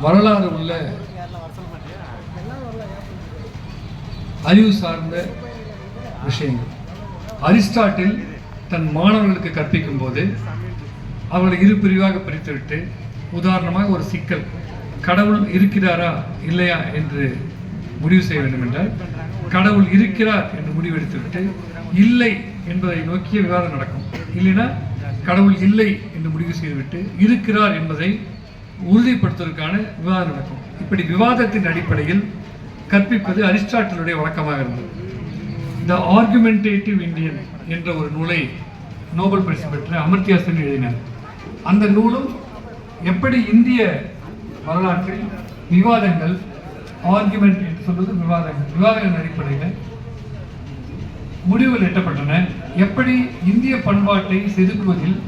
வரலாறு உள்ள அறிவு சார்ந்த விஷயங்கள். அரிஸ்டாட்டில் தன் மாணவர்களுக்கு கற்பிக்கும் போது அவர்களை இரு பிரிவாக பிரித்துவிட்டு உதாரணமாக ஒரு சிக்கல் கடவுள் இருக்கிறாரா இல்லையா என்று முடிவு செய்ய வேண்டும் என்றால் கடவுள் இருக்கிறார் என்று முடிவெடுத்துவிட்டு இல்லை என்பதை நோக்கிய விவாதம் நடக்கும். இல்லைன்னா கடவுள் இல்லை என்று முடிவு செய்துவிட்டு இருக்கிறார் என்பதை உறுதிப்படுத்துவதற்கான விவாதம் நடக்கும் இப்படி விவாதத்தின் அடிப்படையில் கற்பிப்பது அரிஸ்டாட்டிலுடைய வழக்கமாக இருந்தது. த ஆர்குமெண்டேட்டிவ் இந்தியன் என்ற ஒரு நூலை நோபல் பரிசு பெற்ற அமர்த்தியாசன் எழுதினார். அந்த நூலும் எப்படி இந்திய வரலாற்றில் விவாதங்கள் ஆர்குமெண்ட் என்று சொல்வது விவாதங்கள் விவாதங்களின் அடிப்படையில் முடிவுகள் எட்டப்பட்டன. எப்படி இந்திய பண்பாட்டை செதுக்குவதில்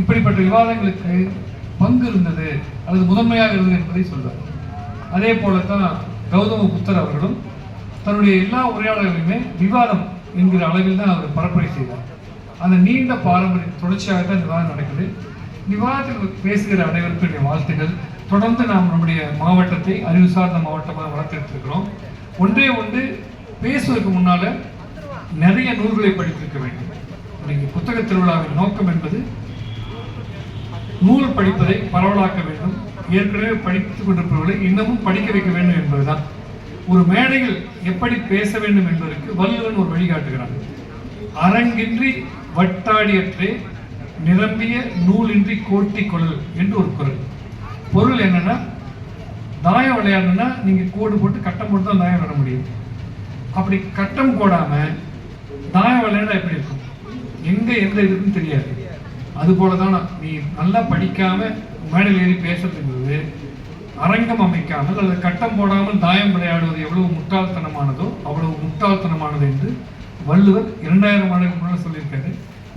இப்படிப்பட்ட விவாதங்களுக்கு பங்கு இருந்தது அல்லது முதன்மையாக இருந்தது என்பதை சொல்வார் அதே போலத்தான் கௌதம புத்தர் அவர்களும் தன்னுடைய எல்லா உரையாடல்களையுமே விவாதம் என்கிற அளவில் தான் அவர் பரப்புரை செய்தார். அந்த நீண்ட பாரம்பரிய தொடர்ச்சியாக தான் விவாதம் நடக்குது. விவாதத்தில் பேசுகிற அனைவருக்கும் என்னுடைய வாழ்த்துக்கள். தொடர்ந்து நாம் நம்முடைய மாவட்டத்தை அறிவு சார்ந்த மாவட்டமாக வளர்த்தெடுத்திருக்கிறோம் ஒன்றே ஒன்று பேசுவதற்கு முன்னால் நிறைய நூல்களை படித்திருக்க வேண்டும். இன்றைக்கு புத்தக திருவிழாவின் நோக்கம் என்பது நூல் படிப்பதை பரவலாக்க வேண்டும். ஏற்கனவே படித்துக் கொண்டிருப்பவர்களை இன்னமும் படிக்க வைக்க வேண்டும் என்பதுதான். ஒரு மேடையில் எப்படி பேச வேண்டும் என்பதற்கு வள்ளுவன் ஒரு வழிகாட்டுகிறான் அரங்கின்றி வட்டாடியற்றே நிரம்பிய நூலின்றி கோட்டி கொள்ளல் என்று ஒரு குரல். பொருள் என்னன்னா தாயம் விளையாடணும்னா நீங்க கோடு போட்டு கட்டம் போட்டு தான் தாயம் விளையாட முடியும். அப்படி கட்டம் போடாம தாயம் விளையாட எப்படி இருக்கும்? எங்க எந்த இதுன்னு தெரியாது. அது போலதான் நீ நல்லா படிக்காம மேடையில் ஏறி பேசுறதுங்கிறது அரங்கம் அமைக்காமல் அல்லது கட்டம் போடாமல் தாயம் விளையாடுவது எவ்வளவு முட்டாள்தனமானதோ அவ்வளவு முட்டாள்தனமானது என்று வள்ளுவர் இரண்டாயிரம் ஆண்டுகள் முன்னால் சொல்லியிருக்காரு.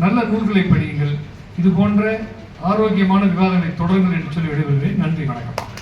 நல்ல நூல்களை படியுங்கள். இது போன்ற ஆரோக்கியமான விவாதங்களை தொடருங்கள் என்று சொல்லி விடைபெறுகிறேன். நன்றி வணக்கம்.